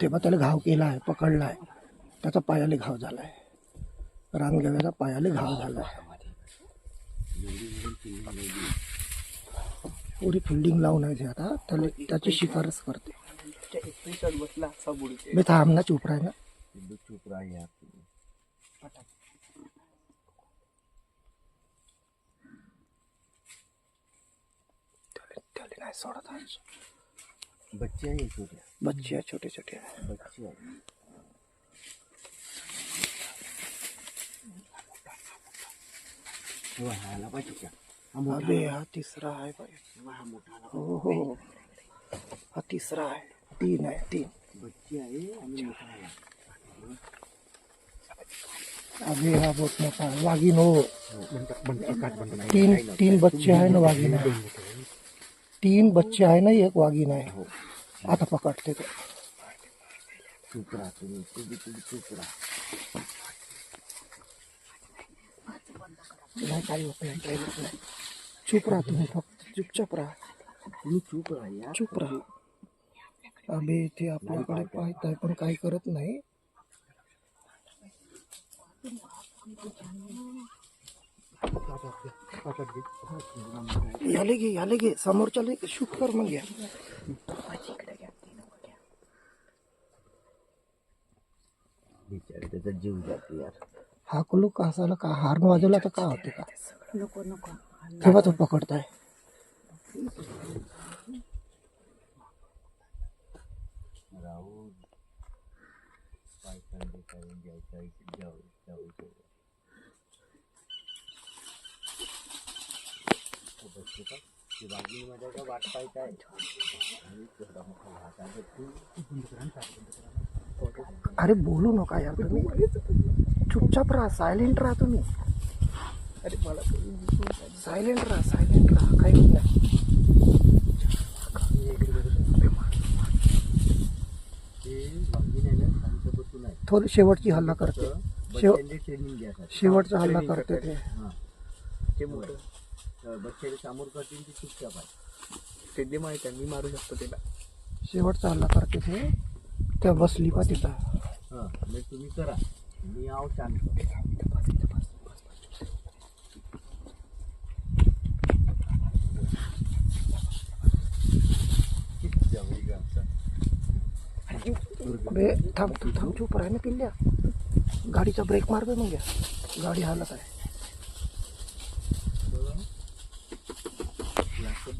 तेव्हा त्याला घाव केला आहे पकडला आहे त्याचा पायाले घाव झाला आहे रानगव्याचा पायाले घाव झाला आहे पुरी फिल्डिंग लावून आहे आता. त्याला त्याची शिफारस करते. मी थांब ना चुप राह ना चुप आहे त्याला नाही सोडत आज. बच्चे आहे छोटे बच्चे आहे छोटे छोटे आहे बच्चे आहे तेव्हा ह्याला पाहिजे का हा मोठा अबे हा तिसरा आहे बाई तेव्हा हा मोठा आला. हो हो हो. हा। तिसरा आहे तीन आहे तीन। बच्चे आहे आणि मोठा आला अबे हा बहुत मोठा आहे वाघीण हो तीन तीन बच्चे आहे ना वाघीण आहे तीन बच्चे आहे ना एक वाघीण आहे हो. आता पकडते तो. चुप राहा तुम्ही तुम्ही तुम्ही चुप राहा काही होत नाही काही होत नाही. चुप राहा तुम्ही फक्त. चुपचाप राहा. तुम्ही चुप राहा. यार चुप राहा आम्ही इथे आपल्याकडे पाहत आहे पण काही करत नाही. याले घे शूट कर मग या बिचारे त्याचा जीव जातो यार हा कुलू का का हार्न वाजवला तर का होते का? नको नको तेव्हा तो पकडताय राहू पाय थंडी करून जायचं जाऊ जाऊ तो का वाट आणि तेवढा मोठा आहे तू अरे बोलू नका यार तुम्ही. चुपचाप राहा सायलेंट राहा तुम्ही. अरे मला सायलेंट राहा सायलेंट राहा. काही होत नाही. थोडी शेवटची हल्ला करते. शेवटचा हल्ला करते ते. बच्चाला समोर करतील ती चुपचाप आहे दे माहिती आहे मी मारू शकतो त्याला शेवटचा हल्ला करते ते त्या बसली पा तिथं. हां म्हणजे तुम्ही करा. मी आहो शांत. बे थांब थांब चुप राह ना पिल्ल्या. गाडीचा ब्रेक मार बे मग. गाडी हालत आहे जास्त बंद करा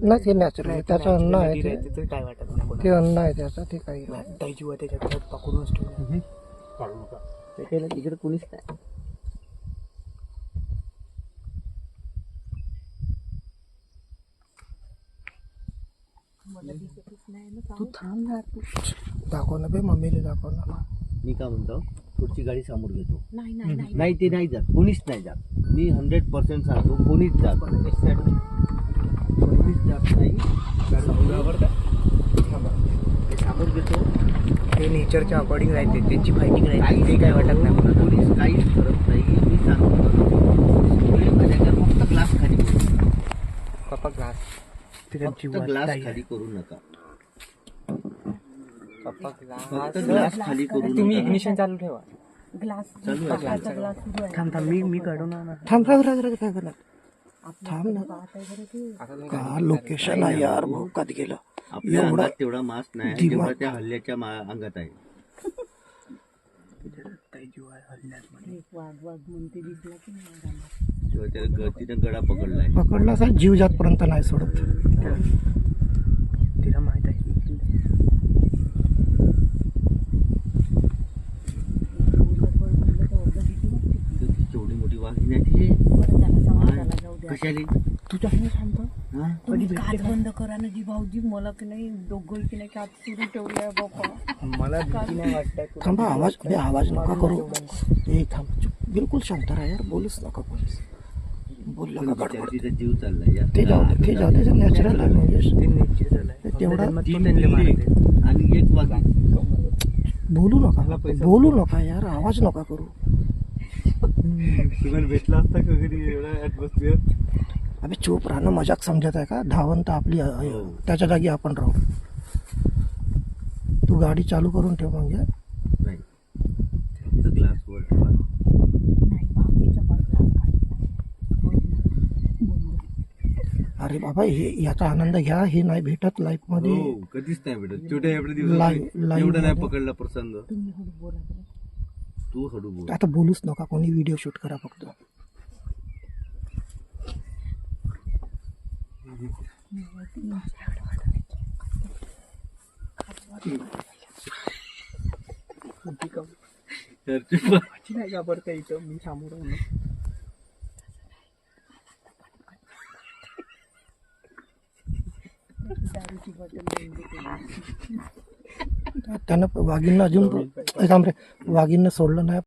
नाही ते नॅचरल आहे. त्याचं अन्न आहे ते. काय वाटत नाही कोणाला. ते अन्न आहे त्याचं ते काही नाही ताई जीवा त्याच्यात त्यात पकडूनच ठेवलं काढू नका. त्याला तिकडे कोणीच नाही. तू थांब ना. तू दाखव ना बे मम्मीला दाखव ना. मी काय म्हणतो पुढची गाडी समोर घेतो. नाही नाही नाही. नाही ते नाही जात. कोणीच नाही जात. मी हंड्रेड पर्सेंट सांगतो कोणीच जात कोणीच जात नाही ते समोर घेतो ते नेचरच्या अकॉर्डिंग राहते त्यांची फायटिंग राहते काहीच ते काय वाटत नाही कोणाला. कोणीच काहीच करत नाही. मी सांगतो फक्त ग्लास खाली करू पप्पा ग्लास. तिथे ग्लास खाली करू नका. पप्पा ग्लास. ग्लास खाली करू तुम्ही इग्निशन चालू ठेवा. ग्लास चालू आहे. काचाचा ग्लास सुरू आहे थांब. थांब मी मी काढून थांब थांब काय करणार थांब ना. का. लोकेशन आहे यार भाऊ कधी गेलं? आपल्या एवढा अंगात तेवढा मास नाही जेवढा त्या हल्ल्याच्या मा- अंगात आहे. जीव. एक वाघ वाघ म्हणते दिसला की नाही. तेव्हा गळतीनं गडा पकडलाय. पकडला असा जीव जातपर्यंत नाही सोडत. तिला माहीत आहे. गडबड म्हणलं तर अर्ध भीती वाटते. तर ती केवढी मोठी वाघीण आहे ती बरं झालं समाजाला जाऊ द्या कशाली शांत? हा? तुम्ही काच बंद करा ना जी भाऊजी मला की नाही दोघं की नाही काच सुरू ठेवलंय मला भीती नाही वाटत थांबा आवाज अरे आवाज नका करू. ए थांब. चुप. बिलकुल शांत राहा यार. बोलूच नका कोणीच बोलला का जीव चाललाय. या. ते जाऊ दे ते जाऊ दे. नॅचरल आहे म्हणजे. ते तेवढा- तीन. आणि एक बोलू नका. बोलू नका यार. आवाज नका करू. तुम्हाला भेटला असता का कधी एवढा अबे चूप राहणं मजाक समजत आहे का धावण तर आपली आहे. हो. त्याच्या जागी आपण राहू तू गाडी चालू करून ठेव म्हणजे नाही फक्त ग्लास वर ठेवा. नाही भाऊजीचा पण ग्लास काढला बंद अरे बाबा हे याचा आनंद घ्या हे नाही भेटत लाईफमध्ये हो कधीच नाही भेटत छोट्या एवढ्या लाईव्ह- दिवसात लाईव्ह एवढा नाही मध्ये. पकडला प्रसंग तुम्ही बोला. तू हळू बोल. आता बोलूच नका कोणी व्हिडिओ शूट करा फक्त. नाही घाबरता इथं मी सामोर म्हणून दारूची बॉटल. त्यानं वाघींना अजून ए, थांब रे वाघींना सोडलं नाही.